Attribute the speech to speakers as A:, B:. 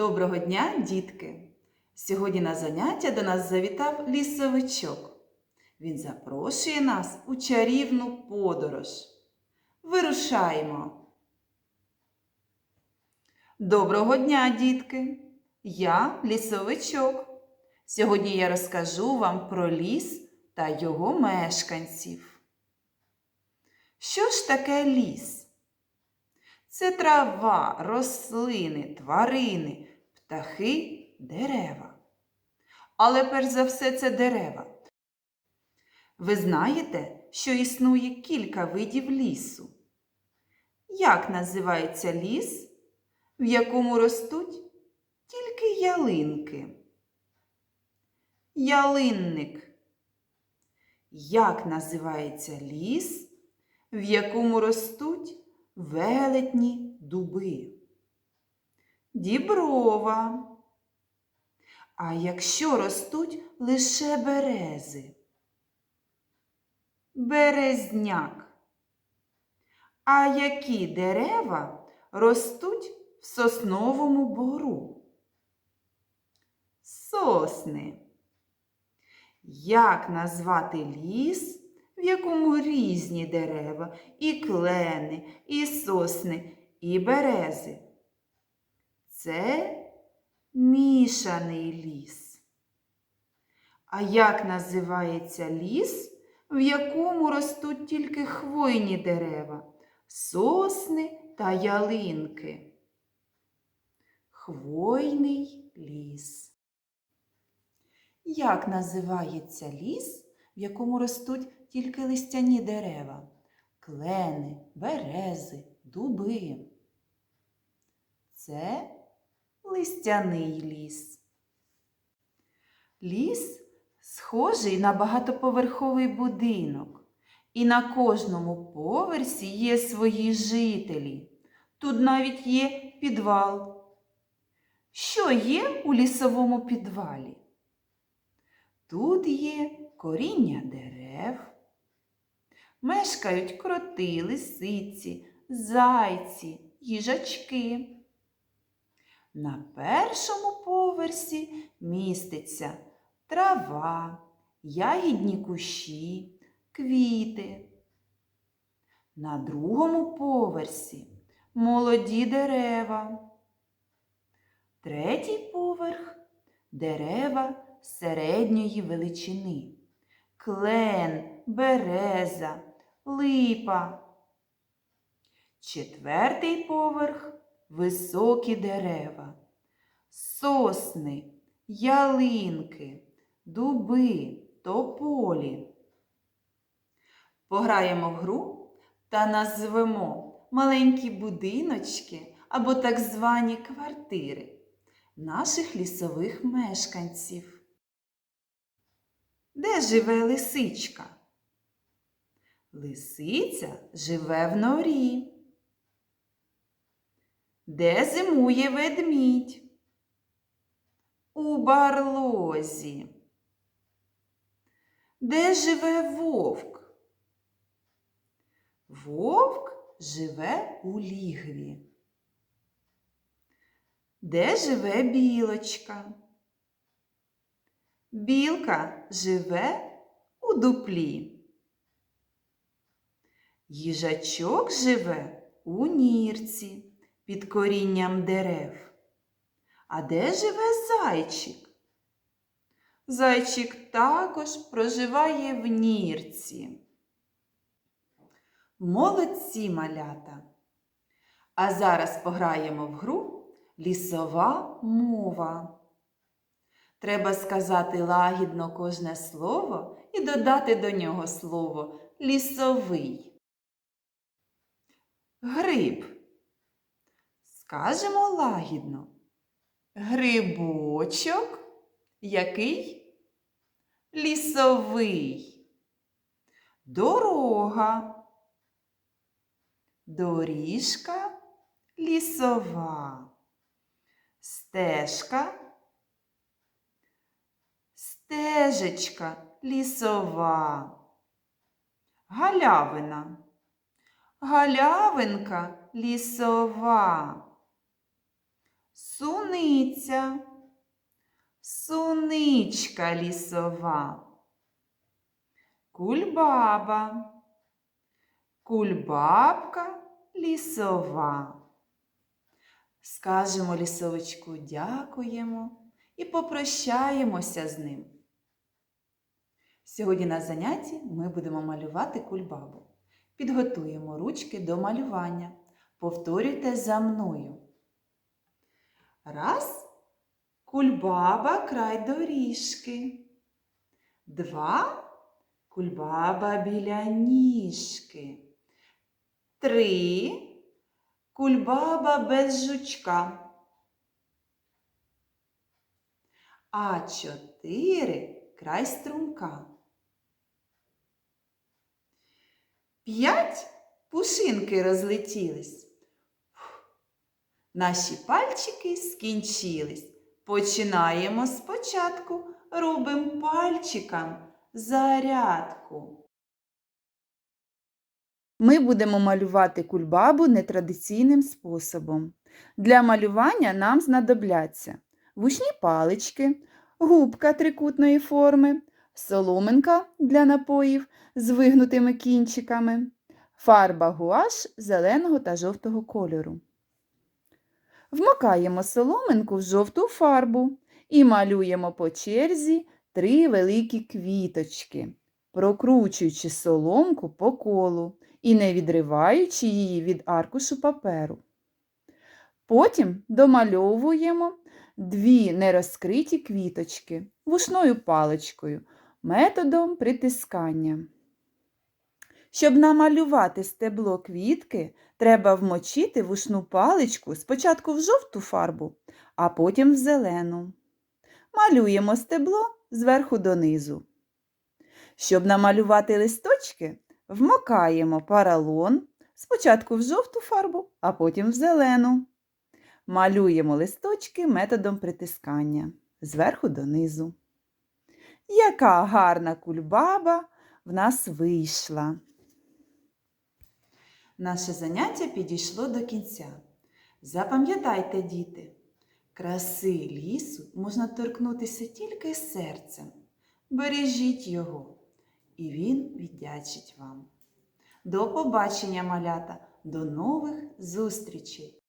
A: Доброго дня, дітки! Сьогодні на заняття до нас завітав лісовичок. Він запрошує нас у чарівну подорож. Вирушаємо! Доброго дня, дітки! Я лісовичок. Сьогодні я розкажу вам про ліс та його мешканців. Що ж таке ліс? Це трава, рослини, тварини, птахи, дерева. Але перш за все це дерева. Ви знаєте, що існує кілька видів лісу? Як називається ліс, в якому ростуть тільки ялинки? Ялинник. Як називається ліс, в якому ростуть велетні дуби? Діброва. А якщо ростуть лише берези? Березняк. А які дерева ростуть в сосновому бору? Сосни. Як назвати ліс, в якому різні дерева, і клени, і сосни, і берези? Це мішаний ліс. А як називається ліс, в якому ростуть тільки хвойні дерева, сосни та ялинки? Хвойний ліс. Як називається ліс, в якому ростуть тільки листяні дерева? Клени, берези, дуби. Це листяний ліс. Ліс схожий на багатоповерховий будинок, і на кожному поверсі є свої жителі. Тут навіть є підвал. Що є у лісовому підвалі? Тут є коріння дерев, мешкають кроти, лисиці, зайці, їжачки. На першому поверсі міститься трава, ягідні кущі, квіти. На другому поверсі молоді дерева. Третій поверх дерева середньої величини. Клен, береза, липа. Четвертий поверх високі дерева, сосни, ялинки, дуби, тополі. Пограємо в гру та назвемо маленькі будиночки або так звані квартири наших лісових мешканців. Де живе лисичка? Лисиця живе в норі. Де зимує ведмідь? У барлозі. Де живе вовк? Вовк живе у лігві. Де живе білочка? Білка живе у дуплі. Їжачок живе у нірці під корінням дерев. А де живе зайчик? Зайчик також проживає в нірці. Молодці малята! А зараз пограємо в гру лісова мова. Треба сказати лагідно кожне слово і додати до нього слово лісовий. Гриб. Скажемо лагідно. Грибочок який? Лісовий. Дорога. Доріжка лісова. Стежка. Стежечка лісова. Галявина. Галявинка лісова. Суниця, суничка лісова, кульбаба, кульбабка лісова. Скажемо лісовичку дякуємо і попрощаємося з ним. Сьогодні на занятті ми будемо малювати кульбабу. Підготуємо ручки до малювання. Повторюйте за мною. Раз. Кульбаба край доріжки. Два. Кульбаба біля ніжки. Три. Кульбаба без жучка. А чотири край струмка. П'ять пушинки розлетілись. Наші пальчики скінчились. Починаємо спочатку. Робимо пальчикам зарядку. Ми будемо малювати кульбабу нетрадиційним способом. Для малювання нам знадобляться вушні палички, губка трикутної форми, соломинка для напоїв з вигнутими кінчиками, фарба гуаш зеленого та жовтого кольору. Вмикаємо соломинку в жовту фарбу і малюємо по черзі три великі квіточки, прокручуючи соломку по колу і не відриваючи її від аркушу паперу. Потім домальовуємо дві нерозкриті квіточки вушною паличкою методом притискання. Щоб намалювати стебло квітки, треба вмочити вушну паличку спочатку в жовту фарбу, а потім в зелену. Малюємо стебло зверху донизу. Щоб намалювати листочки, вмокаємо паралон спочатку в жовту фарбу, а потім в зелену. Малюємо листочки методом притискання зверху донизу. Яка гарна кульбаба в нас вийшла. Наше заняття підійшло до кінця. Запам'ятайте, діти, краси лісу можна торкнутися тільки серцем. Бережіть його, і він віддячить вам. До побачення, малята, до нових зустрічей!